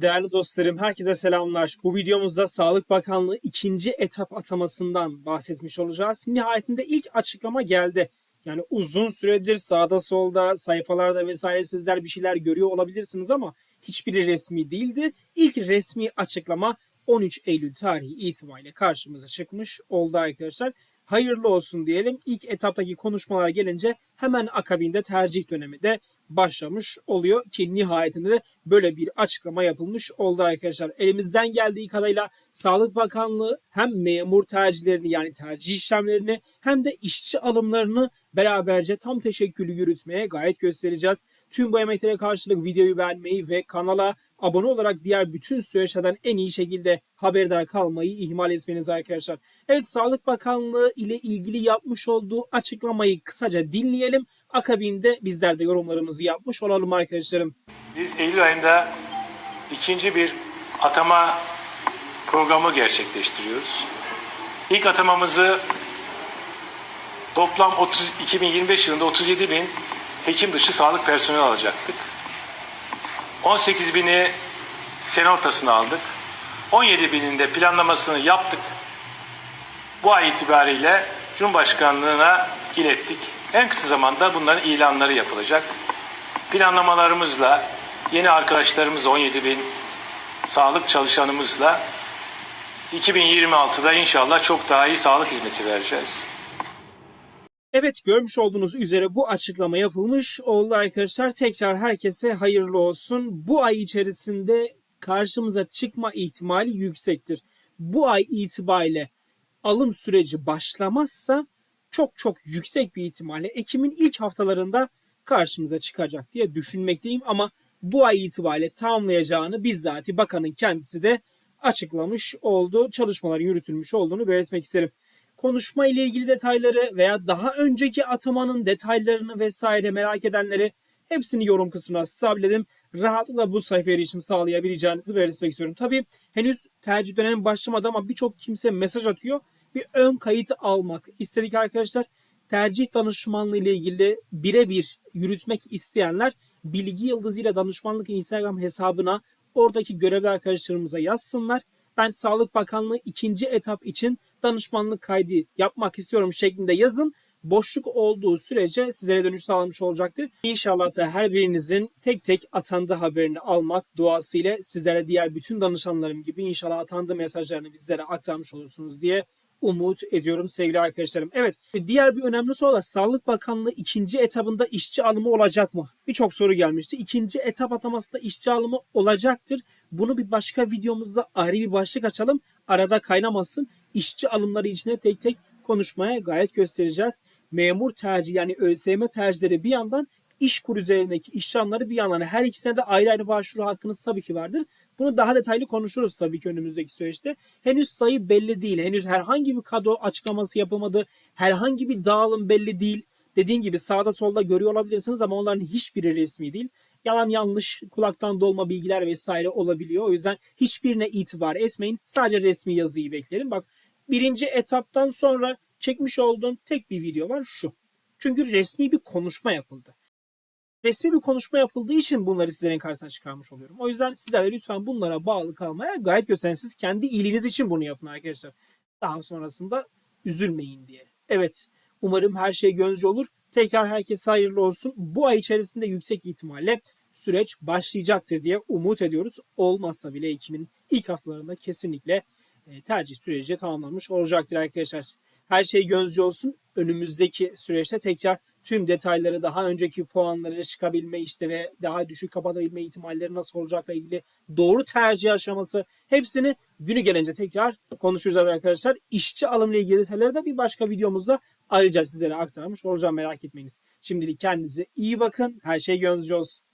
Değerli dostlarım, herkese selamlar. Bu videomuzda Sağlık Bakanlığı ikinci etap atamasından bahsetmiş olacağız. Nihayetinde ilk açıklama geldi. Yani uzun süredir sağda solda sayfalarda vesaire sizler bir şeyler görüyor olabilirsiniz ama hiçbiri resmi değildi. İlk resmi açıklama 13 Eylül tarihi itibariyle karşımıza çıkmış oldu arkadaşlar. Hayırlı olsun diyelim. İlk etaptaki konuşmalar gelince hemen akabinde tercih dönemi de başlamış oluyor ki nihayetinde de böyle bir açıklama yapılmış oldu arkadaşlar. Elimizden geldiği kadarıyla Sağlık Bakanlığı hem memur tercihlerini yani tercih işlemlerini hem de işçi alımlarını beraberce tam teşekkülü yürütmeye gayet göstereceğiz. Tüm bu emeklere karşılık videoyu beğenmeyi ve kanala abone olarak diğer bütün süreçlerden en iyi şekilde haberdar kalmayı ihmal etmeniz arkadaşlar. Evet Sağlık Bakanlığı ile ilgili yapmış olduğu açıklamayı kısaca dinleyelim. Akabinde bizler de yorumlarımızı yapmış olalım arkadaşlarım. Biz Eylül ayında ikinci bir atama programı gerçekleştiriyoruz. İlk atamamızı toplam 30, 2025 yılında 37 bin hekim dışı sağlık personeli alacaktık. 18 bini sene ortasına aldık. 17 binin de planlamasını yaptık. Bu ay itibariyle Cumhurbaşkanlığına ilettik. En kısa zamanda bunların ilanları yapılacak planlamalarımızla, yeni arkadaşlarımızla 17 bin sağlık çalışanımızla 2026'da inşallah çok daha iyi sağlık hizmeti vereceğiz. Evet görmüş olduğunuz üzere bu açıklama yapılmış oldu arkadaşlar. Tekrar herkese hayırlı olsun. Bu ay içerisinde karşımıza çıkma ihtimali yüksektir. Bu ay itibariyle alım süreci başlamazsa çok çok yüksek bir ihtimalle Ekim'in ilk haftalarında karşımıza çıkacak diye düşünmekteyim ama bu ay itibariyle tamamlayacağını bizzat bakanın kendisi de açıklamış oldu. Çalışmaların yürütülmüş olduğunu belirtmek isterim. Konuşma ile ilgili detayları veya daha önceki atamanın detaylarını vesaire merak edenleri hepsini yorum kısmına sabitledim. Rahatlıkla bu sayfaya erişim sağlayabileceğinizi belirtmek istiyorum. Tabii henüz tercih dönemi başlamadı ama birçok kimse mesaj atıyor. Bir ön kayıt almak istedik arkadaşlar. Tercih danışmanlığı ile ilgili birebir yürütmek isteyenler Bilgi Yıldızı ile danışmanlık Instagram hesabına oradaki görevli arkadaşlarımıza yazsınlar. Ben Sağlık Bakanlığı ikinci etap için danışmanlık kaydı yapmak istiyorum şeklinde yazın. Boşluk olduğu sürece sizlere dönüş sağlamış olacaktır. İnşallah da her birinizin tek tek atandığı haberini almak duasıyla sizlere diğer bütün danışanlarım gibi inşallah atandığı mesajlarını bizlere aktarmış olursunuz diye umut ediyorum sevgili arkadaşlarım. Evet diğer bir önemli soru da Sağlık Bakanlığı ikinci etabında işçi alımı olacak mı? Birçok soru gelmişti. İkinci etap atamasında işçi alımı olacaktır. Bunu bir başka videomuzda ayrı bir başlık açalım. Arada kaynamasın. İşçi alımları içine tek tek konuşmaya gayet göstereceğiz. Memur tercih yani ÖSYM tercihleri bir yandan iş kur üzerindeki alımları bir yandan her ikisine de ayrı ayrı başvuru hakkınız tabii ki vardır. Bunu daha detaylı konuşuruz tabii ki önümüzdeki süreçte. Henüz sayı belli değil. Henüz herhangi bir kadro açıklaması yapılmadı. Herhangi bir dağılım belli değil. Dediğim gibi sağda solda görüyor olabilirsiniz ama onların hiçbiri resmi değil. Yalan yanlış kulaktan dolma bilgiler vesaire olabiliyor. O yüzden hiçbirine itibar etmeyin. Sadece resmi yazıyı bekleyelim. Bak birinci etaptan sonra çekmiş olduğum tek bir video var şu. Çünkü resmi bir konuşma yapıldı resmi bir konuşma yapıldığı için bunları sizlerin karşısına çıkarmış oluyorum. O yüzden sizler de lütfen bunlara bağlı kalmaya gayet gösterin. Siz kendi iyiliğiniz için bunu yapın arkadaşlar. Daha sonrasında üzülmeyin diye. Evet umarım her şey gönlünüzce olur. Tekrar herkese hayırlı olsun. Bu ay içerisinde yüksek ihtimalle süreç başlayacaktır diye umut ediyoruz. Olmazsa bile Ekim'in ilk haftalarında kesinlikle e, tercih süreci tamamlanmış olacaktır arkadaşlar. Her şey gönlünüzce olsun. Önümüzdeki süreçte tekrar tüm detayları daha önceki puanları çıkabilme işte ve daha düşük kapatabilme ihtimalleri nasıl olacakla ilgili doğru tercih aşaması hepsini günü gelince tekrar konuşacağız arkadaşlar. İşçi alımla ilgili detayları da bir başka videomuzda ayrıca sizlere aktarmış olacağım merak etmeyiniz. Şimdilik kendinize iyi bakın. Her şey gönlünüzce olsun.